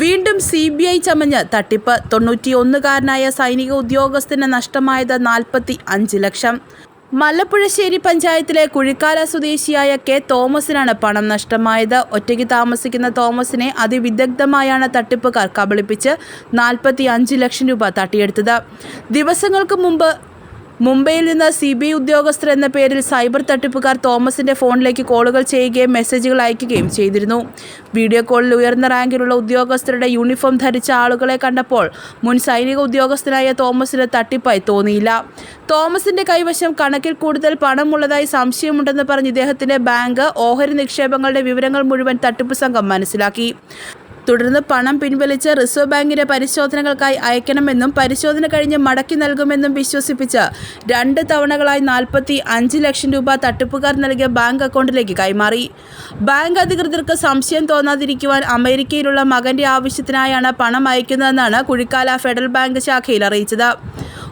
വീണ്ടും C B I ചമഞ്ഞ് തട്ടിപ്പ്. തൊണ്ണൂറ്റിയൊന്നുകാരനായ സൈനിക ഉദ്യോഗസ്ഥന് നഷ്ടമായത് നാൽപ്പത്തി അഞ്ച് ലക്ഷം. മല്ലപ്പുഴശ്ശേരി പഞ്ചായത്തിലെ കുഴിക്കാല സ്വദേശിയായ കെ തോമസിനാണ് പണം നഷ്ടമായത്. ഒറ്റയ്ക്ക് താമസിക്കുന്ന തോമസിനെ അതിവിദഗ്ധമായാണ് തട്ടിപ്പുകാർ കബളിപ്പിച്ച് നാൽപ്പത്തി അഞ്ച് ലക്ഷം രൂപ തട്ടിയെടുത്തത്. ദിവസങ്ങൾക്ക് മുമ്പ് മുംബൈയിൽ നിന്ന് സി ബി ഐ ഉദ്യോഗസ്ഥർ എന്ന പേരിൽ സൈബർ തട്ടിപ്പുകാർ തോമസിന്റെ ഫോണിലേക്ക് കോളുകൾ ചെയ്യുകയും മെസ്സേജുകൾ അയക്കുകയും ചെയ്തിരുന്നു. വീഡിയോ കോളിൽ ഉയർന്ന റാങ്കിലുള്ള ഉദ്യോഗസ്ഥരുടെ യൂണിഫോം ധരിച്ച ആളുകളെ കണ്ടപ്പോൾ മുൻ സൈനിക ഉദ്യോഗസ്ഥനായ തോമസിന് തട്ടിപ്പായി തോന്നിയില്ല. തോമസിന്റെ കൈവശം കണക്കിൽ കൂടുതൽ പണമുള്ളതായി സംശയമുണ്ടെന്ന് പറഞ്ഞ് ഇദ്ദേഹത്തിന്റെ ബാങ്ക് ഓഹരി നിക്ഷേപങ്ങളുടെ വിവരങ്ങൾ മുഴുവൻ തട്ടിപ്പ് സംഘം മനസ്സിലാക്കി. തുടർന്ന് പണം പിൻവലിച്ച് റിസർവ് ബാങ്കിന്റെ പരിശോധനകൾക്കായി അയക്കണമെന്നും പരിശോധന കഴിഞ്ഞ് മടക്കി നൽകുമെന്നും വിശ്വസിപ്പിച്ച് രണ്ട് തവണകളായി നാൽപ്പത്തി അഞ്ച് ലക്ഷം രൂപ തട്ടിപ്പുകാർ നൽകിയ ബാങ്ക് അക്കൗണ്ടിലേക്ക് കൈമാറി. ബാങ്ക് അധികൃതർക്ക് സംശയം തോന്നാതിരിക്കുവാൻ അമേരിക്കയിലുള്ള മകന്റെ ആവശ്യത്തിനായാണ് പണം അയക്കുന്നതെന്നാണ് കുഴിക്കാല ഫെഡറൽ ബാങ്ക് ശാഖയിൽ അറിയിച്ചത്.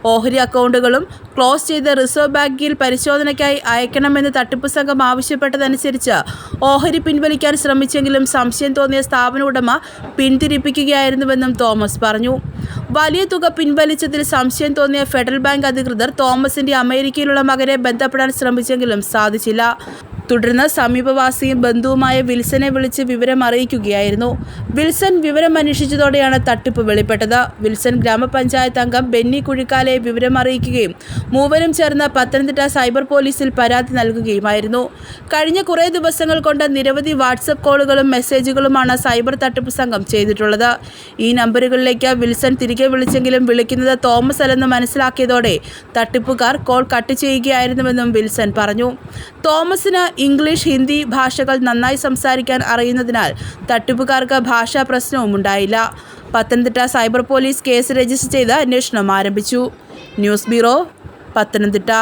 ഓഹരി അക്കൗണ്ടുകളും ക്ലോസ് ചെയ്ത് റിസർവ് ബാങ്കിൽ പരിശോധനയ്ക്കായി അയക്കണമെന്ന് തട്ടിപ്പ് സംഘം ആവശ്യപ്പെട്ടതനുസരിച്ച് ഓഹരി പിൻവലിക്കാൻ ശ്രമിച്ചെങ്കിലും സംശയം തോന്നിയ സ്ഥാപന ഉടമ പിന്തിരിപ്പിക്കുകയായിരുന്നുവെന്നും തോമസ് പറഞ്ഞു. വലിയ തുക പിൻവലിച്ചതിൽ സംശയം തോന്നിയ ഫെഡറൽ ബാങ്ക് അധികൃതർ തോമസിന്റെ അമേരിക്കയിലുള്ള മകനെ ബന്ധപ്പെടാൻ ശ്രമിച്ചെങ്കിലും സാധിച്ചില്ല. തുടർന്ന് സമീപവാസിയും ബന്ധുവുമായ വിൽസനെ വിളിച്ച് വിവരം അറിയിക്കുകയായിരുന്നു. വിൽസൺ വിവരം അന്വേഷിച്ചതോടെയാണ് തട്ടിപ്പ് വെളിപ്പെട്ടത്. വിൽസൺ ഗ്രാമപഞ്ചായത്ത് അംഗം ബെന്നി കുഴിക്കാലയെ വിവരം അറിയിക്കുകയും മൂവരും ചേർന്ന് പത്തനംതിട്ട സൈബർ പോലീസിൽ പരാതി നൽകുകയുമായിരുന്നു. കഴിഞ്ഞ കുറേ ദിവസങ്ങൾ കൊണ്ട് നിരവധി വാട്സപ്പ് കോളുകളും മെസ്സേജുകളുമാണ് സൈബർ തട്ടിപ്പ് സംഘം ചെയ്തിട്ടുള്ളത്. ഈ നമ്പറുകളിലേക്ക് വിൽസൺ തിരികെ വിളിച്ചെങ്കിലും വിളിക്കുന്നത് തോമസ് അല്ലെന്ന് മനസ്സിലാക്കിയതോടെ തട്ടിപ്പുകാർ കോൾ കട്ട് ചെയ്യുകയായിരുന്നുവെന്നും വിൽസൺ പറഞ്ഞു. തോമസിന് ഇംഗ്ലീഷ് ഹിന്ദി ഭാഷകൾ നന്നായി സംസാരിക്കാൻ അറിയുന്നതിനാൽ തട്ടിപ്പുകാർക്ക് ഭാഷാ പ്രശ്നവും ഉണ്ടായില്ല. Pathanamthitta cyber police case register ചെയ്ത് അന്വേഷണം ആരംഭിച്ചു. News bureau Pathanamthitta.